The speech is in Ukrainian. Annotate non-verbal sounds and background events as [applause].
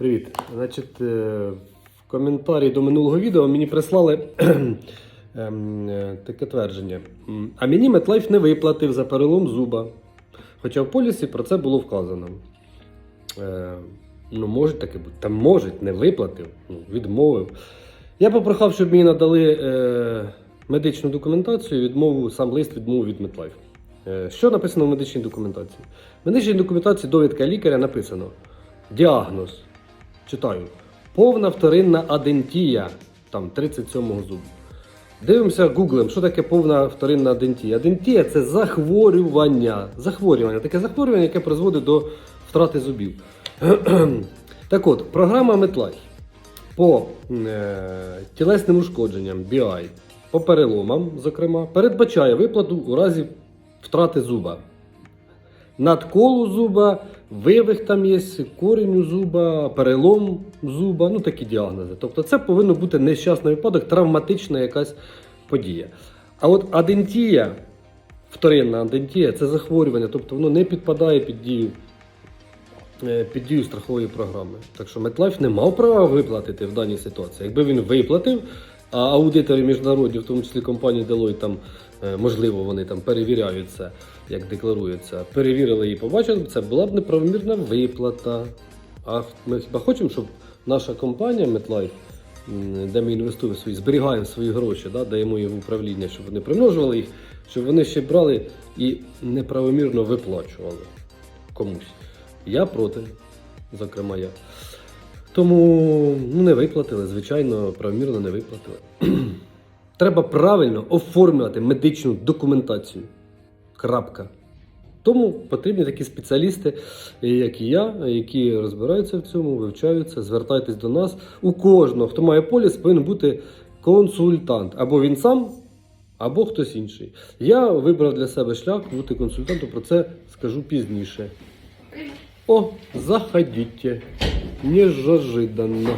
Привіт. Значить, е, в коментарі до минулого відео мені прислали [clears throat] ем, е, таке твердження. А мені MetLife не виплатив за перелом зуба. Хоча в полісі про це було вказано. Е, Ну, може таке бути. Та може, не виплатив, ну, відмовив. Я попрохав, щоб мені надали медичну документацію, відмову, сам лист відмову від. Е, що написано в медичній документації? В медичній документації довідка лікаря написано діагноз. Читаю. Повна вторинна адентія, там 37-го зубу. Дивимося гуглем, що таке повна вторинна адентія. Адентія це захворювання. Захворювання. Таке захворювання, яке призводить до втрати зубів. [clears throat] так от, програма MetLife по е, тілесним ушкодженням BI, по переломам, зокрема, передбачає виплату у разі втрати зуба. Надколу зуба, вивих там є, корінь у зуба, перелом зуба, ну такі діагнози. Тобто це повинно бути нещасний випадок, травматична якась подія. А от адентія, вторинна адентія це захворювання, тобто воно не підпадає під дію, е, під дію страхової програми. Так що MetLife не мав права виплатити в даній ситуації. Якби він виплатив, а аудитори міжнародні, в тому числі компанії Deloitte, там, е, можливо, вони там перевіряють це, як декларується, перевірили і побачили, це була б неправомірна виплата. А ми хіба хочемо, щоб наша компанія MetLife, де ми інвестуємо свої, зберігаємо свої гроші, да, даємо їм в управління, щоб вони примножували їх, щоб вони ще брали і неправомірно виплачували комусь. Я проти, зокрема я. Тому ну, не виплатили, звичайно, правомірно не виплатили. [clears throat] Треба правильно оформлювати медичну документацію. Крапка. Тому потрібні такі спеціалісти, як і я, які розбираються в цьому, вивчаються, звертайтесь до нас. У кожного, хто має поліс, повинен бути консультант. Або він сам, або хтось інший. Я вибрав для себе шлях бути консультантом, про це скажу пізніше. О, заходите. Неожиданно.